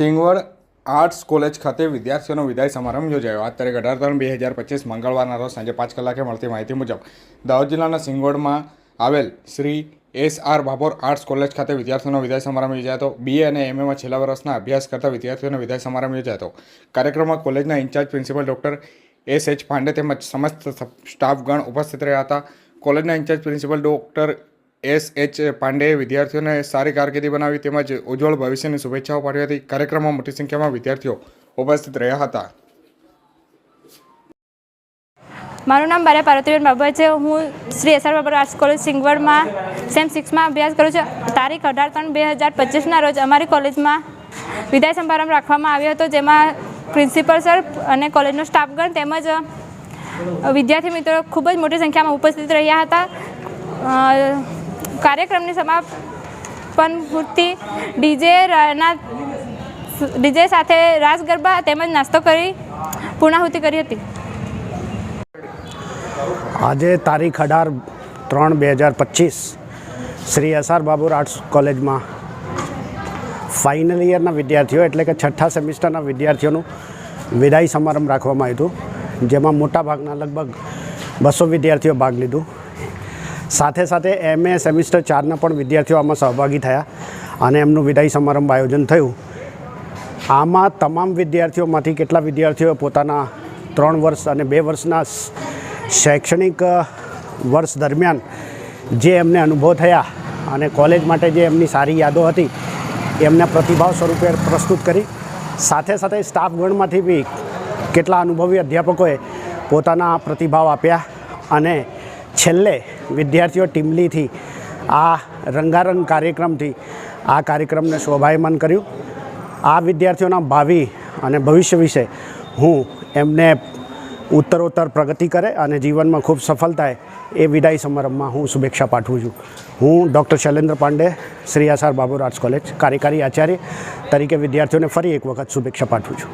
Singvad arts college ખાતે વિદ્યાર્થીઓનો વિદાય સમારંભ યોજાયો. આજ તારીખ અઢાર ત્રણ બે હજાર પચીસ મંગળવારના રોજ સાંજે પાંચ કલાકે મળતી માહિતી મુજબ દાહોદ જિલ્લાના સિંગવડમાં આવેલ Shri S R Bhabhor arts college ખાતે વિદ્યાર્થીઓનો વિદાય સમારંભ યોજાયો હતો. બીએ અને એમએમાં છેલ્લા વર્ષના અભ્યાસ કરતા વિદ્યાર્થીઓનો વિદાય સમારંભ યોજાયો કાર્યક્રમમાં કોલેજના in charge principal doctor S H Pande તેમજ સમસ્ત સ્ટાફગણ ઉપસ્થિત રહ્યા હતા. કોલેજના in charge principal doctor S H પાંડેએ વિદ્યાર્થીઓને સારી કારકિર્દી બનાવી તેમજ ઉજ્જવળ ભવિષ્યની શુભેચ્છાઓ પાઠવી હતી. કાર્યક્રમમાં મોટી સંખ્યામાં વિદ્યાર્થીઓ ઉપસ્થિત રહ્યા હતા. મારું નામ બારા પાર્વતીબેન બાબા છે. હું Shri S R Babar arts college સિંગવડમાં sem સિક્સમાં અભ્યાસ કરું છું. તારીખ અઢાર ત્રણ બે હજાર પચીસના રોજ અમારી કોલેજમાં વિદાય સમારંભ રાખવામાં આવ્યો હતો, જેમાં પ્રિન્સિપલ સર અને કોલેજનો સ્ટાફગણ તેમજ વિદ્યાર્થી મિત્રો ખૂબ જ મોટી સંખ્યામાં ઉપસ્થિત રહ્યા હતા. કાર્યક્રમની સમાપન પૂર્તિ ડીજે ના ડીજે સાથે રાસ ગરબા તેમજ નાસ્તો કરી પૂર્ણાહુતિ કરી હતી. આજે તારીખ અઢાર ત્રણ બે હજાર પચીસ Shri S R Babur arts કોલેજમાં ફાઇનલ યરના વિદ્યાર્થીઓ એટલે કે છઠ્ઠા સેમિસ્ટરના વિદ્યાર્થીઓનું વિદાય સમારંભ રાખવામાં આવ્યું હતું, જેમાં મોટાભાગના લગભગ બસો વિદ્યાર્થીઓ ભાગ લીધું. સાથે સાથે એમએ સેમિસ્ટર ચારના પણ વિદ્યાર્થીઓ આમાં સહભાગી થયા અને એમનું વિદાય સમારંભ આયોજન થયું. આમાં તમામ વિદ્યાર્થીઓમાંથી કેટલા વિદ્યાર્થીઓએ પોતાના ત્રણ વર્ષ અને બે વર્ષના શૈક્ષણિક વર્ષ દરમિયાન જે એમને અનુભવ થયા અને કોલેજ માટે જે એમની સારી યાદો હતી, એમને પ્રતિભાવ સ્વરૂપે પ્રસ્તુત કરી. સાથે સાથે સ્ટાફગણમાંથી બી કેટલા અનુભવી અધ્યાપકોએ પોતાના પ્રતિભાવ આપ્યા અને છેલ્લે વિદ્યાર્થીઓ ટીમલીથી આ રંગારંગ કાર્યક્રમથી આ કાર્યક્રમને શોભાયમાન કર્યું. આ વિદ્યાર્થીઓના ભાવિ અને ભવિષ્ય વિશે હું એમને ઉત્તરોત્તર પ્રગતિ કરે અને જીવનમાં ખૂબ સફળ થાય એ વિદાય સમારંભમાં હું શુભેચ્છા પાઠવું છું. હું doctor Shailendra Pande, Shri S R Babur arts college, કાર્યકારી આચાર્ય તરીકે વિદ્યાર્થીઓને ફરી એક વખત શુભેચ્છા પાઠવું છું.